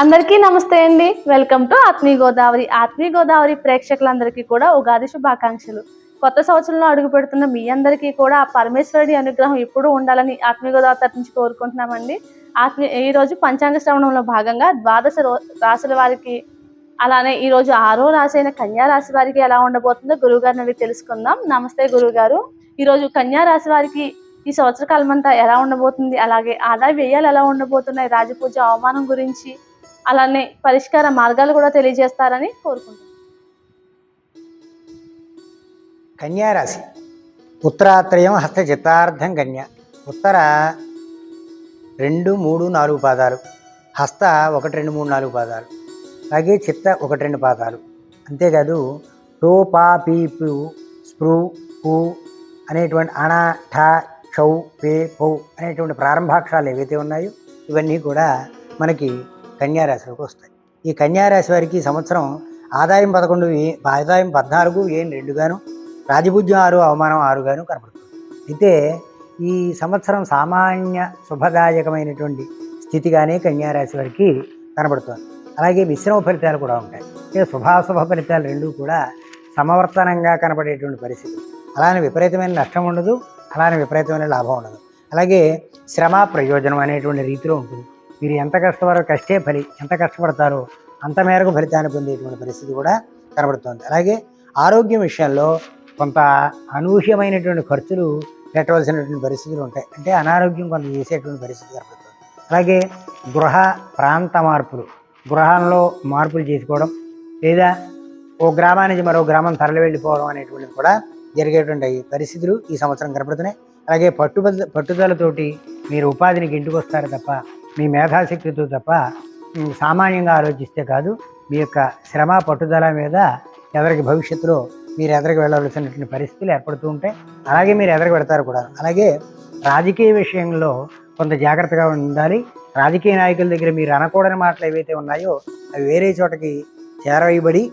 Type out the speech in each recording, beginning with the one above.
అందరికీ నమస్తే అండి. వెల్కమ్ టు ఆత్మీయ గోదావరి. ఆత్మీయ గోదావరి ప్రేక్షకులందరికీ కూడా ఉగాది శుభాకాంక్షలు. కొత్త సంవత్సరంలో అడుగు పెడుతున్న మీ అందరికీ కూడా ఆ పరమేశ్వరుడి అనుగ్రహం ఎప్పుడూ ఉండాలని ఆత్మీయ గోదావరి తరపు నుంచి కోరుకుంటున్నామండి. ఆత్మీయ ఈ రోజు పంచాంగ శ్రవణంలో భాగంగా ద్వాదశ రో- రాశుల వారికి అలానే ఈ రోజు ఆరో రాశి అయిన కన్యా రాశి వారికి ఎలా ఉండబోతుందో గురువు గారిని తెలుసుకుందాం. నమస్తే గురువు గారు ఈరోజు కన్యా రాశి వారికి ఈ సంవత్సర కాలం అంతా ఎలా ఉండబోతుంది? అలాగే ఆదాయ వ్యయాలు ఎలా ఉండబోతున్నాయి? రాజపూజ అవమానం గురించి అలానే పరిష్కార మార్గాలు కూడా తెలియజేస్తారని కోరుకుంటున్నాను కన్యారాశి. ఉత్తరాత్రయం హస్త చిత్తార్థం కన్య. ఉత్తర రెండు మూడు నాలుగు పాదాలు. హస్త ఒకటి రెండు మూడు నాలుగు పాదాలు. అలాగే చిత్త ఒకటి రెండు పాదాలు. అంతేకాదు టో పా పీ స్ప్రూ పూ అనేటువంటి అణ ఠ క్షౌ పే పౌ అనేటువంటి ప్రారంభాక్షరాలు ఏవైతే ఉన్నాయో ఇవన్నీ కూడా మనకి కన్యారాశిలోకి వస్తాయి. ఈ కన్యారాశి వారికి సంవత్సరం ఆదాయం పదకొండు ఆదాయం పద్నాలుగు ఏం రెండుగాను రాజభుజ్యం ఆరు అవమానం ఆరుగాను కనపడుతుంది. అయితే ఈ సంవత్సరం సామాన్య శుభదాయకమైనటువంటి స్థితిగానే కన్యారాశి వారికి కనబడుతుంది. అలాగే మిశ్రమ ఫలితాలు కూడా ఉంటాయి. అంటే శుభాశుభ ఫలితాలు రెండూ కూడా సమవర్తనంగా కనబడేటువంటి పరిస్థితి. అలానే విపరీతమైన నష్టం ఉండదు అలానే విపరీతమైన లాభం ఉండదు. అలాగే శ్రమ ప్రయోజనం అనేటువంటి రీతిలో ఉంటుంది. మీరు ఎంత కష్టపడో కష్టే ఫలి ఎంత కష్టపడతారో అంత మేరకు ఫలితాన్ని పొందేటువంటి పరిస్థితి కూడా కనబడుతుంది. అలాగే ఆరోగ్యం విషయంలో కొంత అనూహ్యమైనటువంటి ఖర్చులు పెట్టవలసినటువంటి పరిస్థితులు ఉంటాయి. అంటే అనారోగ్యం కొంత చేసేటువంటి పరిస్థితి కనబడుతుంది. అలాగే గృహ ప్రాంత మార్పులు గృహంలో మార్పులు చేసుకోవడం లేదా ఓ గ్రామానికి మరో గ్రామం తరలి వెళ్ళిపోవడం అనేటువంటిది కూడా జరిగేటువంటి పరిస్థితులు ఈ సంవత్సరం కనపడుతున్నాయి అలాగే పట్టుబ పట్టుదలతోటి మీరు ఉపాధినికి ఇంటికి వస్తారు తప్ప మీ మేధాశక్తితో తప్ప సామాన్యంగా ఆలోచిస్తే కాదు మీ యొక్క శ్రమ పట్టుదల మీద ఎవరికి భవిష్యత్తులో మీరు ఎదరికి వెళ్ళవలసినటువంటి పరిస్థితులు ఏర్పడుతూ ఉంటాయి. అలాగే మీరు ఎదరికి పెడతారు కూడా. అలాగే రాజకీయ విషయంలో కొంత జాగ్రత్తగా ఉండాలి. రాజకీయ నాయకుల దగ్గర మీరు అనకూడని మాటలు ఏవైతే ఉన్నాయో అవి వేరే చోటకి చేరవేయబడి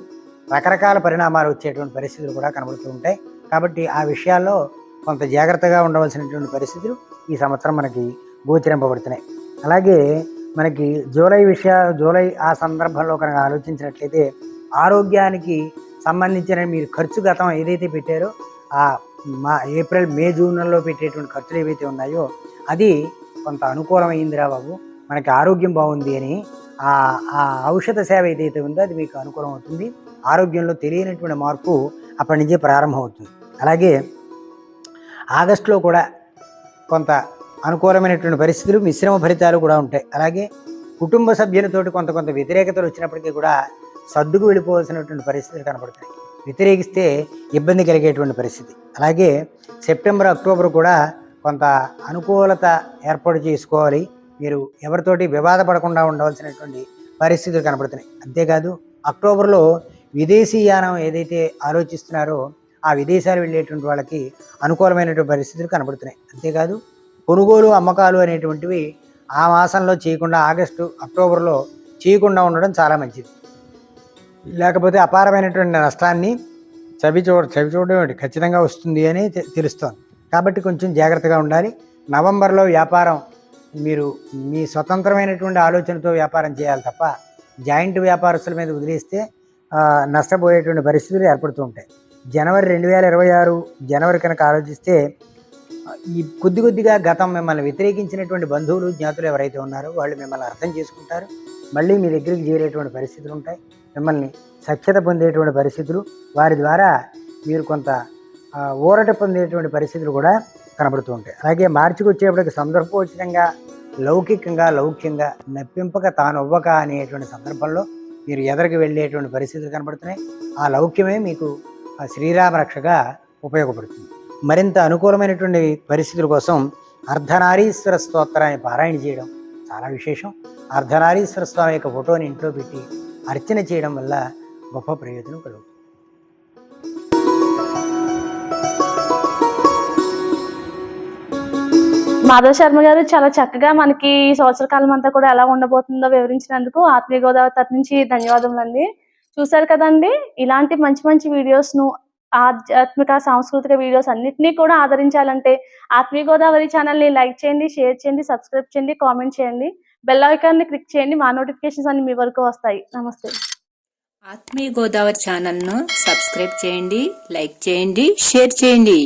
రకరకాల పరిణామాలు వచ్చేటువంటి పరిస్థితులు కూడా కనబడుతూ ఉంటాయి. కాబట్టి ఆ విషయాల్లో కొంత జాగ్రత్తగా ఉండవలసినటువంటి పరిస్థితులు ఈ సంవత్సరం మనకి గోచరింపబడుతున్నాయి. అలాగే మనకి జూలై విషయ జూలై ఆ సందర్భంలో కనుక ఆలోచించినట్లయితే ఆరోగ్యానికి సంబంధించిన మీరు ఖర్చు గతం ఏదైతే పెట్టారో ఆ మా ఏప్రిల్ మే జూన్లలో పెట్టేటువంటి ఖర్చులు ఏవైతే ఉన్నాయో అది కొంత అనుకూలమైందిరా బాబు. మనకి ఆరోగ్యం బాగుంది అని ఆ ఆ ఔషధ సేవ ఏదైతే ఉందో అది మీకు అనుకూలం అవుతుంది. ఆరోగ్యంలో తెలియనటువంటి మార్పు అప్పటి నుంచే ప్రారంభమవుతుంది. అలాగే ఆగస్టులో కూడా కొంత అనుకూలమైనటువంటి పరిస్థితులు మిశ్రమ ఫలితాలు కూడా ఉంటాయి. అలాగే కుటుంబ సభ్యులతోటి కొంత కొంత వ్యతిరేకతలు వచ్చినప్పటికీ కూడా సర్దుకు వెళ్ళిపోవాల్సినటువంటి పరిస్థితులు కనపడతాయి. వ్యతిరేకిస్తే ఇబ్బంది కలిగేటువంటి పరిస్థితి. అలాగే సెప్టెంబర్ అక్టోబర్ కూడా కొంత అనుకూలత ఏర్పాటు చేసుకోవాలి. మీరు ఎవరితోటి వివాదపడకుండా ఉండవలసినటువంటి పరిస్థితులు కనబడుతున్నాయి అంతేకాదు అక్టోబర్లో విదేశీయానం ఏదైతే ఆలోచిస్తున్నారో ఆ విదేశాలు వెళ్ళేటువంటి వాళ్ళకి అనుకూలమైనటువంటి పరిస్థితులు కనబడుతున్నాయి అంతేకాదు కొనుగోలు అమ్మకాలు అనేటువంటివి ఆ మాసంలో చేయకుండా ఆగస్టు అక్టోబర్లో చేయకుండా ఉండడం చాలా మంచిది. లేకపోతే అపారమైనటువంటి నష్టాన్ని చవి చూడ చవి చూడడం ఖచ్చితంగా వస్తుంది అని తెలుస్తోంది. కాబట్టి కొంచెం జాగ్రత్తగా ఉండాలి. నవంబర్లో వ్యాపారం మీరు మీ స్వతంత్రమైనటువంటి ఆలోచనతో వ్యాపారం చేయాలి తప్ప జాయింట్ వ్యాపారస్తుల మీద వదిలేస్తే నష్టపోయేటువంటి పరిస్థితులు ఏర్పడుతూ ఉంటాయి. జనవరి రెండు వేల ఇరవై ఆరు జనవరి కనుక ఆలోచిస్తే ఈ కొద్ది కొద్దిగా గతం మిమ్మల్ని వ్యతిరేకించినటువంటి బంధువులు జ్ఞాతులు ఎవరైతే ఉన్నారో వాళ్ళు మిమ్మల్ని అర్థం చేసుకుంటారు. మళ్ళీ మీ దగ్గరికి చేరేటువంటి పరిస్థితులు ఉంటాయి. మిమ్మల్ని సఖ్యత పొందేటువంటి పరిస్థితులు వారి ద్వారా మీరు కొంత ఊరట పొందేటువంటి పరిస్థితులు కూడా కనబడుతూ ఉంటాయి. అలాగే మార్చికి వచ్చేప్పటికి సందర్భోచితంగా లౌకికంగా లౌక్యంగా నప్పింపక తానవ్వక అనేటువంటి సందర్భంలో మీరు ఎదరికి వెళ్ళేటువంటి పరిస్థితులు కనబడుతున్నాయి. ఆ లౌక్యమే మీకు ఆ శ్రీరామ రక్షగా ఉపయోగపడుతుంది. మరింత అనుకూలమైనటువంటి పరిస్థితుల కోసం అర్ధనారీశ్వర స్తోత్రాన్ని పారాయణ చేయడం చాలా విశేషం. అర్ధనారీశ్వర స్వామి యొక్క ఫోటోని ఇంట్లో పెట్టి అర్చన చేయడం వల్ల గొప్ప ప్రయోజనం కలుగుతుంది. మాధవ శర్మ గారు చాలా చక్కగా మనకి ఈ సంవత్సర కాలం అంతా కూడా ఎలా ఉండబోతుందో వివరించినందుకు ఆత్మీయ గోదావరి తరఫు నుంచి ధన్యవాదములండి. చూసారు కదండి ఇలాంటి మంచి మంచి వీడియోస్ను ఆధ్యాత్మిక సాంస్కృతిక వీడియోస్ అన్నిటినీ కూడా ఆదరించాలంటే ఆత్మీయ గోదావరి ఛానల్ని లైక్ చేయండి షేర్ చేయండి సబ్స్క్రైబ్ చేయండి కామెంట్ చేయండి. బెల్ ఐకాన్ని క్లిక్ చేయండి మా నోటిఫికేషన్స్ అన్ని మీ వరకు వస్తాయి. నమస్తే. ఆత్మీయ గోదావరి ఛానల్ను సబ్స్క్రైబ్ చేయండి లైక్ చేయండి షేర్ చేయండి.